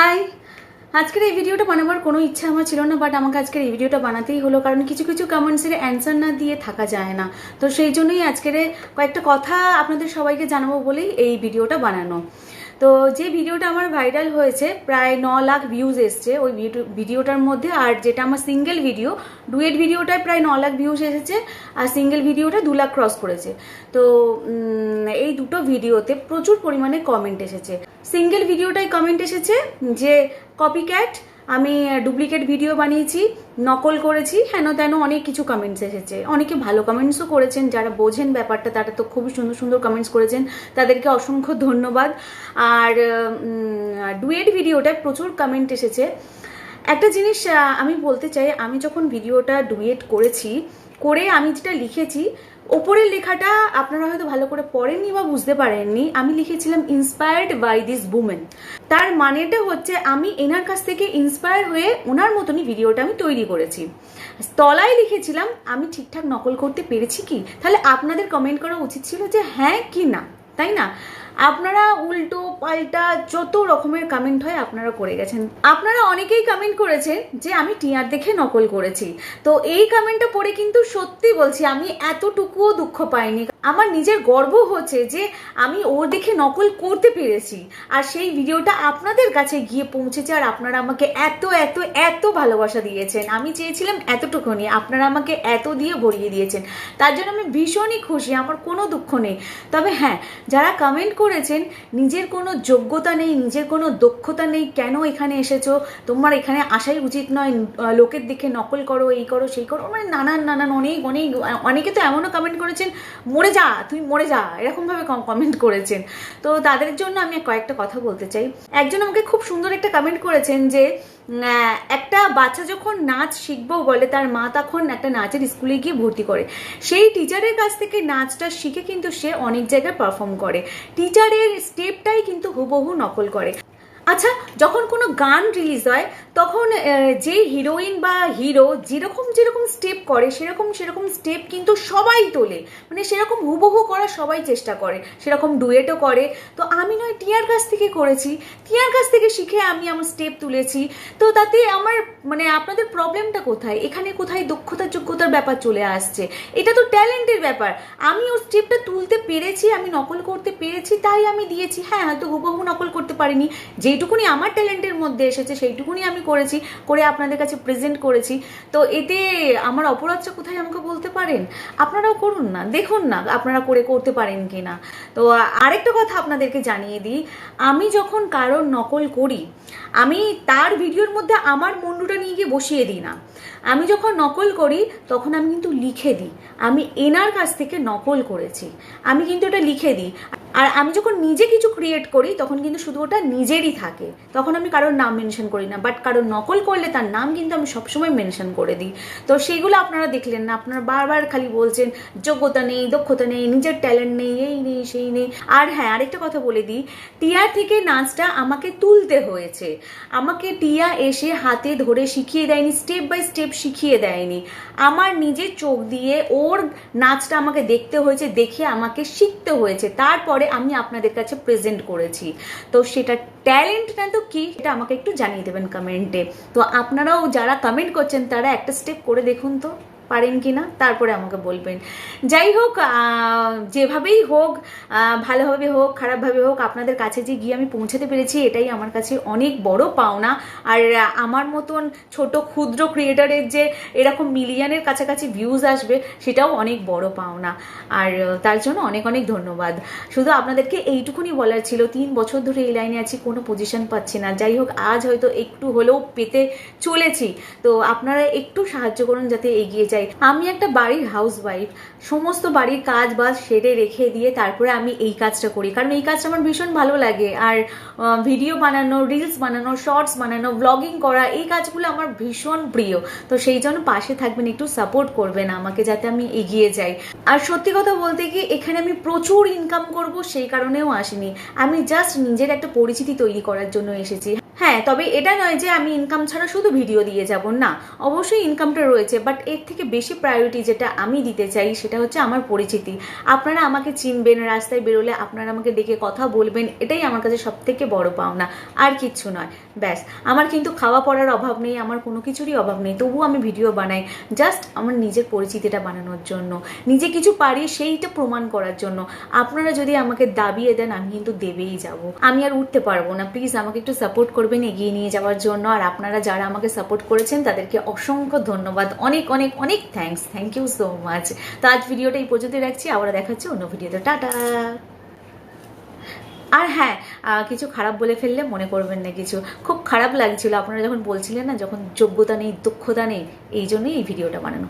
High আজকের এই ভিডিওটা বানাবার কোনো ইচ্ছা আমার ছিল না বাট আমাকে আজকের এই ভিডিওটা বানাতেই হলো, কারণ কিছু কিছু কমেন্টসের অ্যান্সার না দিয়ে থাকা যায় না। তো সেই জন্যই আজকের কয়েকটা কথা আপনাদের সবাইকে জানাব বলেই এই ভিডিওটা বানানো। তো যে ভিডিওটা আমার ভাইরাল হয়েছে, প্রায় ন লাখ ভিউজ এসছে ওই ভিডিওটার মধ্যে। আর যেটা আমার সিঙ্গেল ভিডিও ডুয়েট ভিডিওটায় প্রায় ন লাখ ভিউজ এসেছে আর সিঙ্গেল ভিডিওটা দু লাখ ক্রস করেছে। তো এই দুটো ভিডিওতে প্রচুর পরিমাণে কমেন্ট এসেছে। সিঙ্গেল ভিডিওটাই কমেন্ট এসেছে যে কপি ক্যাট আমি ডুপ্লিকেট ভিডিও বানিয়েছি, নকল করেছি হেন তেন অনেক কিছু কমেন্টস এসেছে। অনেকে ভালো কমেন্টসও করেছেন, যারা বোঝেন ব্যাপারটা, তারা তো খুবই সুন্দর সুন্দর কমেন্টস করেছেন, তাদেরকে অসংখ্য ধন্যবাদ। আর ডুয়েট ভিডিওটায় প্রচুর কমেন্ট এসেছে। একটা জিনিস আমি বলতে চাই, আমি যখন ভিডিওটা ডুয়েট করেছি করে আমি যেটা লিখেছি, ওপরের লেখাটা আপনারা হয়তো ভালো করে পড়েননি বা বুঝতে পারেননি, আমি লিখেছিলাম ইন্সপায়ার্ড বাই দিস বুমেন তার মানেটা হচ্ছে আমি এনার কাছ থেকে ইন্সপায়ার হয়ে ওনার মতনই ভিডিওটা আমি তৈরি করেছি। তলায় লিখেছিলাম, আমি ঠিকঠাক নকল করতে পেরেছি কি? তাহলে আপনাদের কমেন্ট করা উচিত ছিল যে হ্যাঁ কি না, তাই না? আপনারা উল্টো, পাল্টা, যত রকমের কমেন্ট হয় আপনারা করে গেছেন। আপনারা অনেকেই কমেন্ট করেছেন যে আমি টিয়ার দেখে নকল করেছি। তো এই কমেন্টটা পড়ে কিন্তু সত্যি বলছি, আমি এতটুকুও দুঃখ পাইনি। আমার নিজের গর্ব হচ্ছে যে আমি ওর দেখে নকল করতে পেরেছি। আর সেই ভিডিওটা আপনাদের কাছে গিয়ে পৌঁছেছে আর আপনারা আমাকে এত এত এত ভালোবাসা দিয়েছেন। আমি চেয়েছিলাম এতটুকুনি, আপনারা আমাকে এত দিয়ে ভরিয়ে দিয়েছেন। তার জন্য আমি ভীষণই খুশি, আমার কোনো দুঃখ নেই। তবে হ্যাঁ যারা কমেন্ট করেছেন, নিজের কোনো যোগ্যতা নেই, নিজের কোনো দক্ষতা নেই, কেন এখানে এসেছ? তোমার এখানে আসাই উচিত নয় লোকের দিকে নকল করো, এই করো, সেই করো। মানে নানান নানান, অনেক অনেক, অনেকে তো এমনও কমেন্ট করেছেন, মরে যা, তুই মরে যা, এরকমভাবে কমেন্ট করেছেন। তো তাদের জন্য আমি কয়েকটা কথা বলতে চাই। একজন আমাকে খুব সুন্দর একটা কমেন্ট করেছেন যে একটা বাচ্চা যখন নাচ শিখব বলে তার মা তখন একটা নাচের স্কুলে গিয়ে ভর্তি করে। সেই টিচারের কাছ থেকে নাচটা শিখে কিন্তু সে অনেক জায়গায় পারফর্ম করে। টিচারের স্টেপটাই কিন্তু হুবহু নকল করে। আচ্ছা যখন কোনো গান রিলিজ হয়, তখন যে হিরোইন বা হিরো যেরকম যেরকম স্টেপ করে, সেরকম সেরকম স্টেপ কিন্তু সবাই তোলে। মানে সেরকম হুবহু করার সবাই চেষ্টা করে, সেরকম ডুয়েটও করে। তো আমি নয়, টিয়ার কাছ থেকে করেছি। টিয়ার কাছ থেকে শিখে আমি আমার স্টেপ তুলেছি। তো তাতে আমার মানে আপনাদের প্রবলেমটা কোথায়? এখানে কোথায় দক্ষতা যোগ্যতার ব্যাপার চলে আসছে? এটা তো ট্যালেন্টের ব্যাপার। আমি ওর স্টেপটা তুলতে পেরেছি, আমি নকল করতে পেরেছি, তাই আমি দিয়েছি। হ্যাঁ হয়তো হুবহু নকল করতে পারিনি। যেইটুকুনি আমার ট্যালেন্টের মধ্যে এসেছে, সেইটুকুনি আমি করেছি, করে আপনাদের কাছে প্রেজেন্ট করেছি। তো এতে আমার অপরাধটা কোথায় আমাকে বলতে পারেন? আপনারাও করুন না, দেখুন না আপনারা করে করতে পারেন কি না তো আরেকটা কথা আপনাদেরকে জানিয়ে দিই, আমি যখন কারোর নকল করি, আমি তার ভিডিওর মধ্যে আমার মুন্ডুটা নিয়ে গিয়ে বসিয়ে দিই না। আমি যখন নকল করি, তখন আমি কিন্তু লিখে দিই। আমি এনার কাছ থেকে নকল করেছি। আমি কিন্তু এটা লিখে দিই। আর আমি যখন নিজে কিছু ক্রিয়েট করি, তখন কিন্তু শুধু ওটা নিজেরই থাকে। তখন আমি কারোর নাম মেনশন করি না বাট কারোর নকল করলে তার নাম কিন্তু আমি সবসময় মেনশন করে দিই। তো সেইগুলো আপনারা দেখলেন না, আপনারা বারবার খালি বলছেন, যোগ্যতা নেই, দক্ষতা নেই, নিজের ট্যালেন্ট নেই, এই নেই, সেই নেই। আর হ্যাঁ আরেকটা কথা বলে দিই টিয়ার থেকে নাচটা আমাকে তুলতে হয়েছে। আমাকে টিয়া এসে হাতে ধরে শিখিয়ে দেয়নি স্টেপ বাই স্টেপ শিখিয়ে দেয়নি। আমার নিজের চোখ দিয়ে ওর নাচটা আমাকে দেখতে হয়েছে, দেখে আমাকে শিখতে হয়েছে। তারপরে আমি আপনাদের কাছে প্রেজেন্ট করেছি। তো সেটা ট্যালেন্ট না তো কি, সেটা আমাকে একটু জানিয়ে দেবেন কমেন্টে তো আপনারাও যারা কমেন্ট করছেন, তারা একটা স্টেপ করে দেখুন তো। পারেন কি না তারপরে আমাকে বলবেন। যাই হোক যেভাবেই হোক ভালোভাবে হোক, খারাপভাবে হোক, আপনাদের কাছে যে গিয়ে আমি পৌঁছাতে পেরেছি, এটাই আমার কাছে অনেক বড় পাওনা। আর আমার মতন ছোট ক্ষুদ্র ক্রিয়েটারের যে এরকম মিলিয়নের কাছাকাছি ভিউজ আসবে, সেটাও অনেক বড় পাওনা। আর, তার জন্য অনেক অনেক ধন্যবাদ। শুধু আপনাদেরকে এইটুকুনি বলার ছিল, তিন বছর ধরে এই লাইনে আছি, কোনো পজিশন পাচ্ছি না। যাই হোক, আজ হয়তো একটু হলেও পেতে চলেছি। তো আপনারা একটু সাহায্য করুন যাতে এগিয়ে যাই। আমি একটা বাড়ির হাউস ওয়াইফ সমস্ত বাড়ির কাজ বাজ সেরে রেখে দিয়ে তারপরে আমি এই কাজটা করি। কারণ এই কাজটা আমার ভীষণ ভালো লাগে। আর ভিডিও বানানো রিলস বানানো শর্টস বানানো ব্লগিং করা, এই কাজগুলো আমার ভীষণ প্রিয়। তো সেই জন্য পাশে থাকবেন, একটু সাপোর্ট করবেন আমাকে যাতে আমি এগিয়ে যাই। আর সত্যি কথা বলতে কি এখানে আমি প্রচুর ইনকাম করব, সেই কারণেও আসিনি। আমি জাস্ট নিজের একটা পরিচিতি তৈরি করার জন্য এসেছি। হ্যাঁ তবে এটা নয় যে আমি ইনকাম ছাড়া শুধু ভিডিও দিয়ে যাব, না। অবশ্যই ইনকামটা রয়েছে বাট এর থেকে বেশি প্রায়োরিটি যেটা আমি দিতে চাই সেটা হচ্ছে আমার পরিচিতি। আপনারা আমাকে চিনবেন, রাস্তায় বেরোলে আপনারা আমাকে ডেকে কথা বলবেন, এটাই আমার কাছে সব থেকে বড় পাওনা। আর কিচ্ছু নয়। ব্যাস, আমার কিন্তু খাওয়া পড়ার অভাব নেই, আমার কোনো কিছুরই অভাব নেই তবুও আমি ভিডিও বানাই জাস্ট আমার নিজের পরিচিতিটা বানানোর জন্য, নিজে কিছু পারি সেইটা প্রমাণ করার জন্য। আপনারা যদি আমাকে দাবিয়ে দেন, আমি কিন্তু দেবেই যাব। আমি আর উঠতে পারব না প্লিজ আমাকে একটু সাপোর্ট করবেন, এগিয়ে নিয়ে যাওয়ার জন্য। আর আপনারা যারা আমাকে সাপোর্ট করেছেন, তাদেরকে অসংখ্য ধন্যবাদ, অনেক অনেক অনেক thanks thank you so much তো আজ ভিডিওটা এই পর্যন্ত রাখছি, আবার দেখাচ্ছি অন্য ভিডিওতে টাটা! আর হ্যাঁ কিছু খারাপ বলে ফেললে মনে করবেন না কিছু। খুব খারাপ লাগছিল, আপনারা যখন বলছিলেন না, যখন যোগ্যতা নেই, দক্ষতা নেই, এই জন্যই এই ভিডিওটা বানানো।